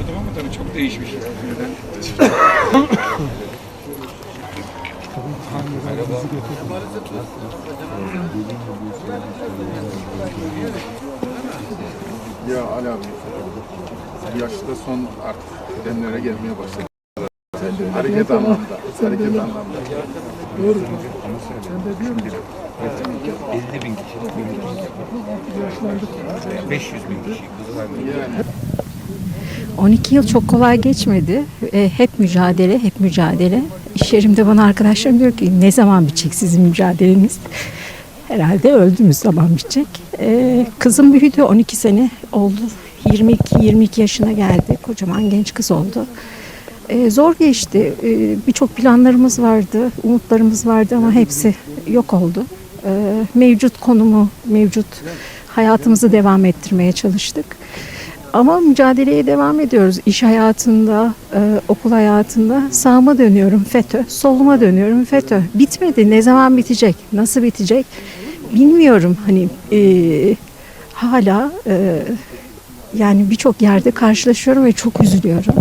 bilmiyordum ama tabii çok değişmiş. Birden. Ya Ali abi, yaşta son artık demlere gelmeye başladı. Hareket anlamda, hareket anlamda. 50 bin kişi. 500 bin kişi. Yani 12 yıl çok kolay geçmedi. E, hep mücadele, hep mücadele. İş yerimde bana arkadaşlarım diyor ki ne zaman bitecek sizin mücadeleniz? Herhalde öldüğümüz zaman bitecek. E, kızım büyüdü, 12 sene oldu. 22-22 yaşına geldi. Kocaman genç kız oldu. E, zor geçti. E, Birçok planlarımız vardı, umutlarımız vardı ama hepsi yok oldu. E, mevcut konumu, mevcut hayatımızı devam ettirmeye çalıştık. Ama mücadeleye devam ediyoruz. İş hayatında, e, okul hayatında sağıma dönüyorum FETÖ, soluma dönüyorum FETÖ. Bitmedi. Ne zaman bitecek? Nasıl bitecek? Bilmiyorum. Hani e, hala e, yani birçok yerde karşılaşıyorum ve çok üzülüyorum.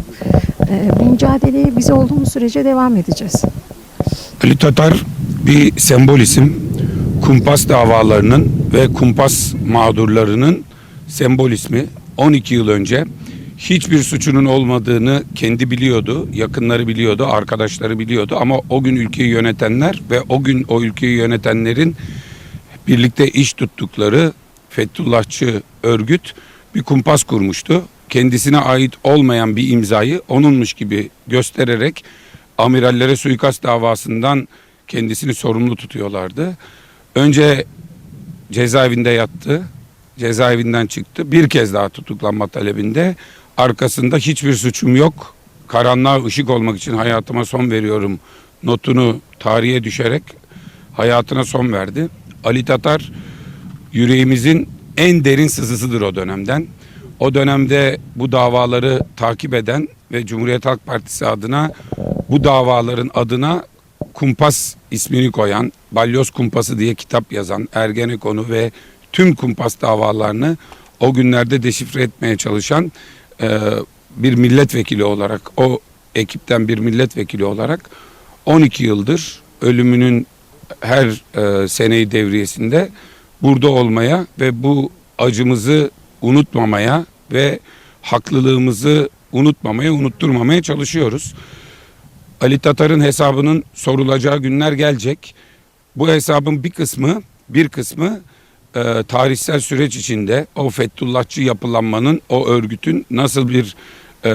E, bu mücadeleye biz olduğumuz sürece devam edeceğiz. Ali Tatar bir sembol isim. Kumpas davalarının ve kumpas mağdurlarının sembol ismi. 12 yıl önce hiçbir suçunun olmadığını kendi biliyordu, yakınları biliyordu, arkadaşları biliyordu ama o gün ülkeyi yönetenler ve o gün o ülkeyi yönetenlerin birlikte iş tuttukları Fethullahçı örgüt bir kumpas kurmuştu. Kendisine ait olmayan bir imzayı onunmuş gibi göstererek amirallere suikast davasından kendisini sorumlu tutuyorlardı. Önce cezaevinde yattı. Cezaevinden çıktı. Bir kez daha tutuklanma talebinde. Arkasında hiçbir suçum yok. Karanlığa ışık olmak için hayatıma son veriyorum. Notunu tarihe düşerek hayatına son verdi. Ali Tatar yüreğimizin en derin sızısıdır o dönemden. O dönemde bu davaları takip eden ve Cumhuriyet Halk Partisi adına bu davaların adına kumpas ismini koyan, balyoz kumpası diye kitap yazan Ergenekon'u ve tüm kumpas davalarını o günlerde deşifre etmeye çalışan e, bir milletvekili olarak, o ekipten bir milletvekili olarak 12 yıldır ölümünün her e, seneyi devriyesinde burada olmaya ve bu acımızı unutmamaya ve haklılığımızı unutmamaya, unutturmamaya çalışıyoruz. Ali Tatar'ın hesabının sorulacağı günler gelecek. Bu hesabın bir kısmı, bir kısmı e, tarihsel süreç içinde o Fethullahçı yapılanmanın, o örgütün nasıl bir e,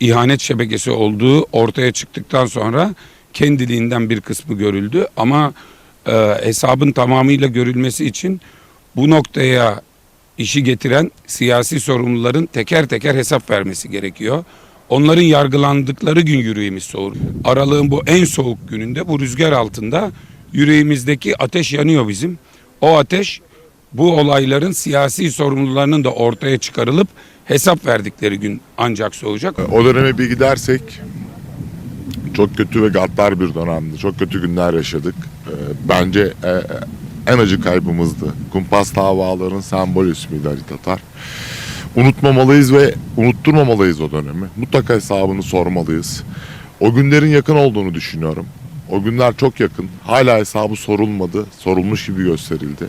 ihanet şebekesi olduğu ortaya çıktıktan sonra kendiliğinden bir kısmı görüldü. Ama e, hesabın tamamıyla görülmesi için bu noktaya işi getiren siyasi sorumluların teker teker hesap vermesi gerekiyor. Onların yargılandıkları gün yüreğimiz soğur. Aralığın bu en soğuk gününde bu rüzgar altında yüreğimizdeki ateş yanıyor bizim. O ateş bu olayların siyasi sorumlularının da ortaya çıkarılıp hesap verdikleri gün ancak soğuyacak. o döneme bir gidersek çok kötü ve gaddar bir dönemdi. Çok kötü günler yaşadık. Ee, Bence e, e, en acı kaybımızdı. Kumpas davaların sembol ismiydi Ali Tatar. Unutmamalıyız ve unutturmamalıyız o dönemi. Mutlaka hesabını sormalıyız. O günlerin yakın olduğunu düşünüyorum. O günler çok yakın. Hala hesabı sorulmadı. Sorulmuş gibi gösterildi.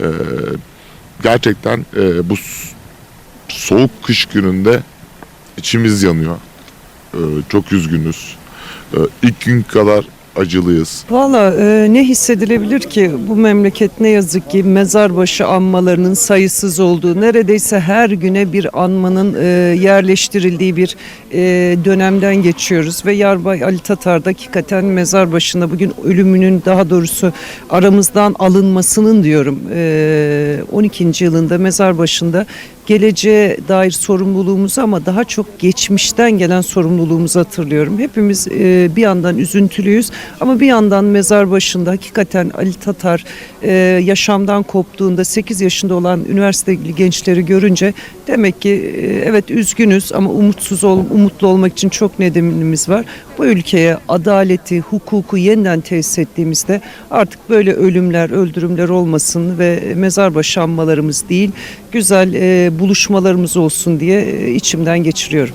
Ee, gerçekten e, bu soğuk kış gününde içimiz yanıyor. Ee, çok üzgünüz. Ee, ilk gün kadar acılıyız. Valla e, ne hissedilebilir ki bu memleket ne yazık ki mezarbaşı anmalarının sayısız olduğu neredeyse her güne bir anmanın e, yerleştirildiği bir e, dönemden geçiyoruz ve Yarbay Ali Tatar da hakikaten mezar başında bugün ölümünün daha doğrusu aramızdan alınmasının diyorum e, 12. yılında mezar başında geleceğe dair sorumluluğumuzu ama daha çok geçmişten gelen sorumluluğumuzu hatırlıyorum. Hepimiz e, bir yandan üzüntülüyüz ama bir yandan mezar başında hakikaten Ali Tatar e, yaşamdan koptuğunda 8 yaşında olan üniversiteli gençleri görünce demek ki e, evet üzgünüz ama umutsuz ol, umutlu olmak için çok nedenimiz var. Bu ülkeye adaleti, hukuku yeniden tesis ettiğimizde artık böyle ölümler, öldürümler olmasın ve mezar başı anmalarımız değil, güzel e, buluşmalarımız olsun diye e, içimden geçiriyorum.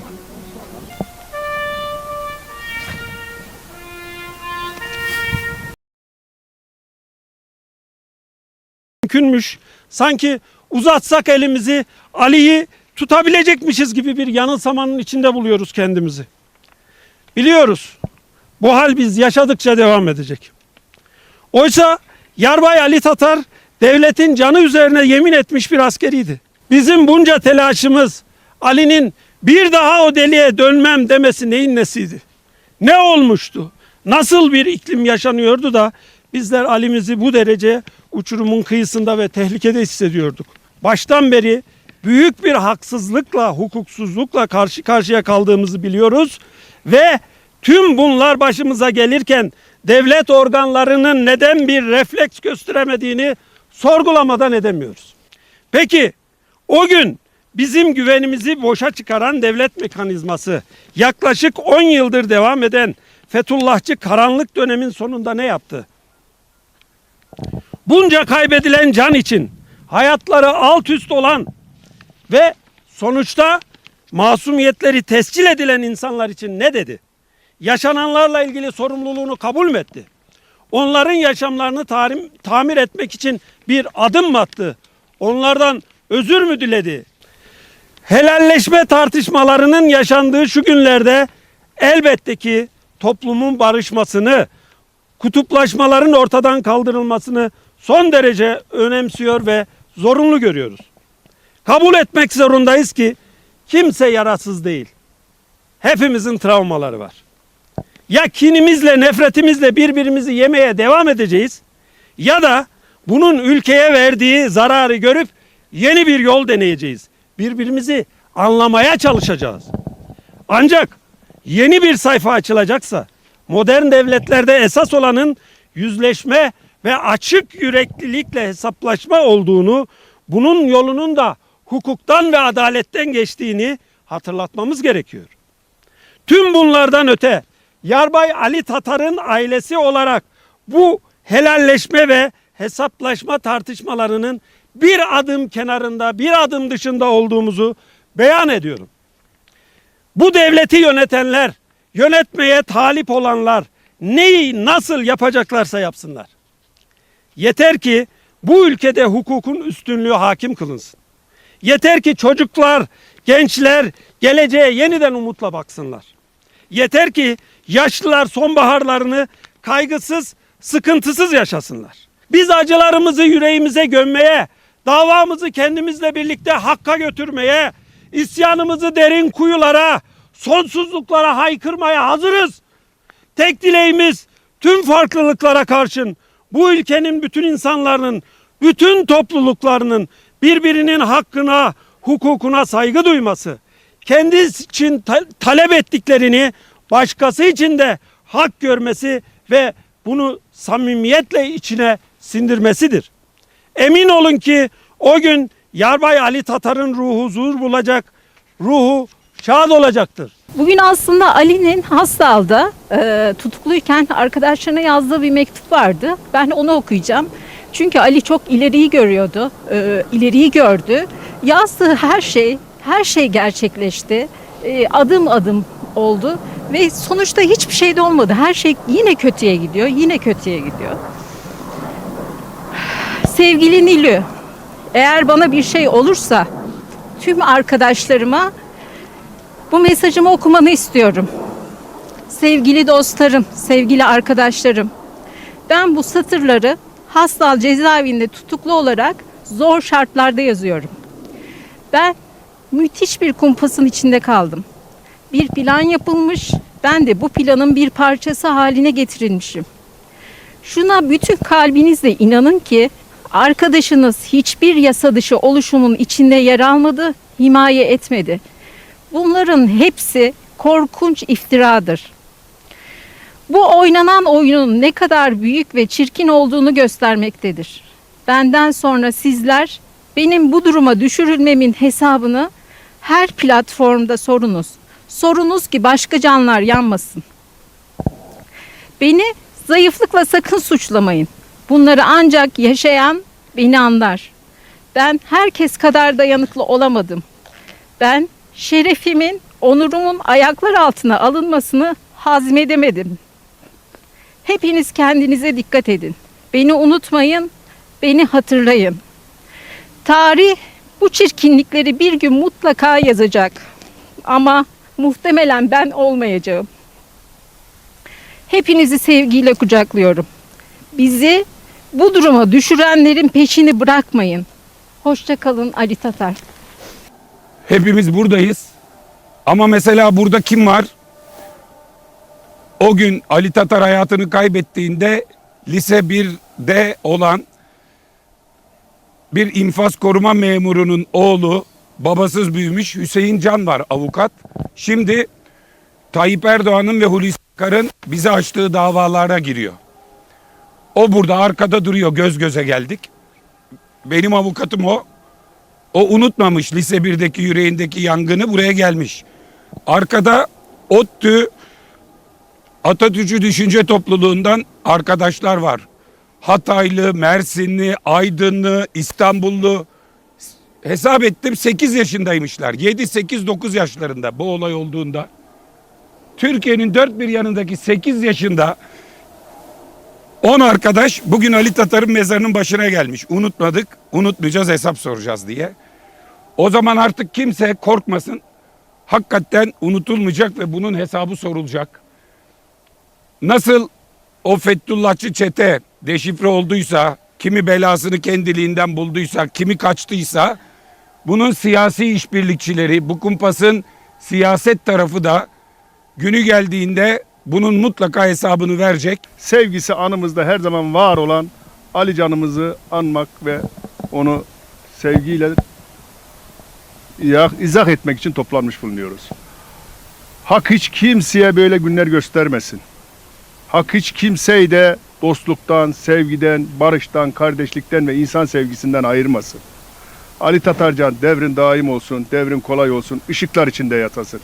Mümkünmüş. Sanki uzatsak elimizi Ali'yi tutabilecekmişiz gibi bir yanılsamanın içinde buluyoruz kendimizi. Biliyoruz. Bu hal biz yaşadıkça devam edecek. Oysa Yarbay Ali Tatar devletin canı üzerine yemin etmiş bir askeriydi. Bizim bunca telaşımız Ali'nin bir daha o deliğe dönmem demesi neyin nesiydi? Ne olmuştu? Nasıl bir iklim yaşanıyordu da bizler Ali'mizi bu derece uçurumun kıyısında ve tehlikede hissediyorduk. Baştan beri büyük bir haksızlıkla, hukuksuzlukla karşı karşıya kaldığımızı biliyoruz ve tüm bunlar başımıza gelirken devlet organlarının neden bir refleks gösteremediğini sorgulamadan edemiyoruz. Peki o gün bizim güvenimizi boşa çıkaran devlet mekanizması yaklaşık 10 yıldır devam eden Fethullahçı karanlık dönemin sonunda ne yaptı? Bunca kaybedilen can için hayatları alt üst olan ve sonuçta masumiyetleri tescil edilen insanlar için ne dedi? Yaşananlarla ilgili sorumluluğunu kabul mü etti? Onların yaşamlarını tarim, tamir etmek için bir adım mı attı? Onlardan özür mü diledi? Helalleşme tartışmalarının yaşandığı şu günlerde elbette ki toplumun barışmasını, kutuplaşmaların ortadan kaldırılmasını son derece önemsiyor ve zorunlu görüyoruz. Kabul etmek zorundayız ki kimse yarasız değil. Hepimizin travmaları var. Ya kinimizle, nefretimizle birbirimizi yemeye devam edeceğiz ya da bunun ülkeye verdiği zararı görüp yeni bir yol deneyeceğiz. Birbirimizi anlamaya çalışacağız. Ancak yeni bir sayfa açılacaksa modern devletlerde esas olanın yüzleşme ve açık yüreklilikle hesaplaşma olduğunu, bunun yolunun da hukuktan ve adaletten geçtiğini hatırlatmamız gerekiyor. Tüm bunlardan öte Yarbay Ali Tatar'ın ailesi olarak bu helalleşme ve hesaplaşma tartışmalarının bir adım kenarında, bir adım dışında olduğumuzu beyan ediyorum. Bu devleti yönetenler, yönetmeye talip olanlar neyi nasıl yapacaklarsa yapsınlar. Yeter ki bu ülkede hukukun üstünlüğü hakim kılınsın. Yeter ki çocuklar, gençler geleceğe yeniden umutla baksınlar. Yeter ki yaşlılar sonbaharlarını kaygısız, sıkıntısız yaşasınlar. Biz acılarımızı yüreğimize gömmeye, davamızı kendimizle birlikte hakka götürmeye, isyanımızı derin kuyulara, sonsuzluklara haykırmaya hazırız. Tek dileğimiz tüm farklılıklara karşın bu ülkenin bütün insanların, bütün topluluklarının birbirinin hakkına, hukukuna saygı duyması, kendi için ta- talep ettiklerini başkası için de hak görmesi ve bunu samimiyetle içine sindirmesidir. Emin olun ki o gün Yarbay Ali Tatar'ın ruhu huzur bulacak, ruhu şad olacaktır. Bugün aslında Ali'nin Hastal'da e, tutukluyken arkadaşlarına yazdığı bir mektup vardı. Ben onu okuyacağım. Çünkü Ali çok ileriyi görüyordu, e, ileriyi gördü. Yazdığı her şey, her şey gerçekleşti. E, adım adım oldu ve sonuçta hiçbir şey de olmadı. Her şey yine kötüye gidiyor, yine kötüye gidiyor. Sevgili Nilü, eğer bana bir şey olursa tüm arkadaşlarıma bu mesajımı okumanı istiyorum. Sevgili dostlarım, sevgili arkadaşlarım. Ben bu satırları Hastal cezaevinde tutuklu olarak zor şartlarda yazıyorum. Ben müthiş bir kumpasın içinde kaldım. Bir plan yapılmış, ben de bu planın bir parçası haline getirilmişim. Şuna bütün kalbinizle inanın ki arkadaşınız hiçbir yasa dışı oluşumun içinde yer almadı, himaye etmedi. Bunların hepsi korkunç iftiradır. Bu oynanan oyunun ne kadar büyük ve çirkin olduğunu göstermektedir. Benden sonra sizler benim bu duruma düşürülmemin hesabını her platformda sorunuz. Sorunuz ki başka canlar yanmasın. Beni zayıflıkla sakın suçlamayın. Bunları ancak yaşayan beni anlar. Ben herkes kadar dayanıklı olamadım. Ben şerefimin, onurumun ayaklar altına alınmasını hazmedemedim. Hepiniz kendinize dikkat edin. Beni unutmayın beni hatırlayın. Tarih bu çirkinlikleri bir gün mutlaka yazacak. Ama muhtemelen ben olmayacağım. Hepinizi sevgiyle kucaklıyorum. Bizi bu duruma düşürenlerin peşini bırakmayın. Hoşça kalın Ali Tatar. Hepimiz buradayız. Ama mesela burada kim var? O gün Ali Tatar hayatını kaybettiğinde lise 1'de olan bir infaz koruma memurunun oğlu babasız büyümüş Hüseyin Can var avukat. Şimdi Tayyip Erdoğan'ın ve Hulusi Akar'ın bize açtığı davalara giriyor. O burada arkada duruyor göz göze geldik. Benim avukatım o. O unutmamış lise 1'deki yüreğindeki yangını buraya gelmiş. Arkada ODTÜ Atatürkçü Düşünce Topluluğundan arkadaşlar var. Hataylı, Mersinli, Aydınlı, İstanbullu. Hesap ettim 8 yaşındaymışlar. 7, 8, 9 yaşlarında bu olay olduğunda. Türkiye'nin dört bir yanındaki 8 yaşında 10 arkadaş bugün Ali Tatar'ın mezarının başına gelmiş. Unutmadık, unutmayacağız hesap soracağız diye. O zaman artık kimse korkmasın. Hakikaten unutulmayacak ve bunun hesabı sorulacak. Nasıl o Fethullahçı çete deşifre olduysa, kimi belasını kendiliğinden bulduysa, kimi kaçtıysa bunun siyasi işbirlikçileri, bu kumpasın siyaset tarafı da günü geldiğinde bunun mutlaka hesabını verecek. sevgisi anımızda her zaman var olan Ali canımızı anmak ve onu sevgiyle izah etmek için toplanmış bulunuyoruz. Hak hiç kimseye böyle günler göstermesin. Hak hiç kimseyi de dostluktan, sevgiden, barıştan, kardeşlikten ve insan sevgisinden ayırmasın. Ali Tatarcan devrin daim olsun, devrin kolay olsun, ışıklar içinde yatasın.